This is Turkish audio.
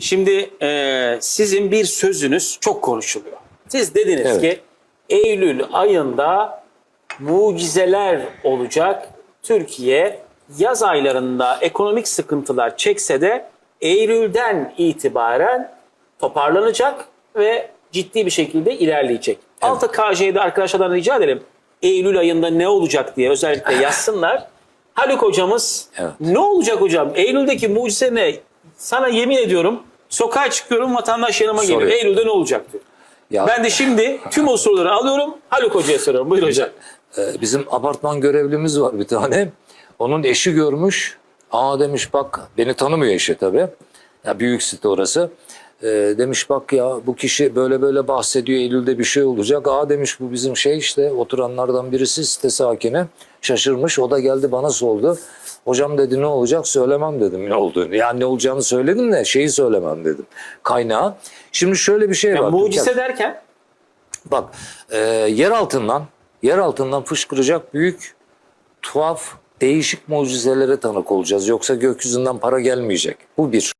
Şimdi e, sizin bir sözünüz çok konuşuluyor. Siz dediniz Evet. ki Eylül ayında mucizeler olacak. Türkiye yaz aylarında ekonomik sıkıntılar çekse de Eylül'den itibaren toparlanacak ve ciddi bir şekilde ilerleyecek. Altı KJ'de arkadaşlardan rica edelim. Eylül ayında ne olacak diye özellikle yazsınlar. Haluk hocamız Evet. ne olacak hocam? Eylül'deki mucize ne? Sana yemin ediyorum sokağa çıkıyorum vatandaş yanıma geliyor. Soruyor. Eylül'de ne olacak diyor. Ya, Ben de şimdi tüm o soruları alıyorum Haluk Hoca'ya soruyorum. Buyur hocam. e, bizim apartman görevlimiz var bir tane. Onun eşi görmüş. Aa demiş bak beni tanımıyor eşi tabii. Ya büyük site orası. E, demiş bak ya bu kişi böyle böyle bahsediyor Eylül'de bir şey olacak. Aa demiş bu bizim şey işte oturanlardan birisi site sakini. Şaşırmış o da geldi bana sordu. Hocam dedi ne olacak söylemem dedim ne olduğunu. Yani ne olacağını söyledim de şeyi söylemem dedim. Kaynağı. Şimdi şöyle bir şey Ya var. mucize derken Bak e, yer altından yer altından fışkıracak büyük tuhaf değişik mucizelere tanık olacağız. Yoksa gökyüzünden para gelmeyecek. Bu bir.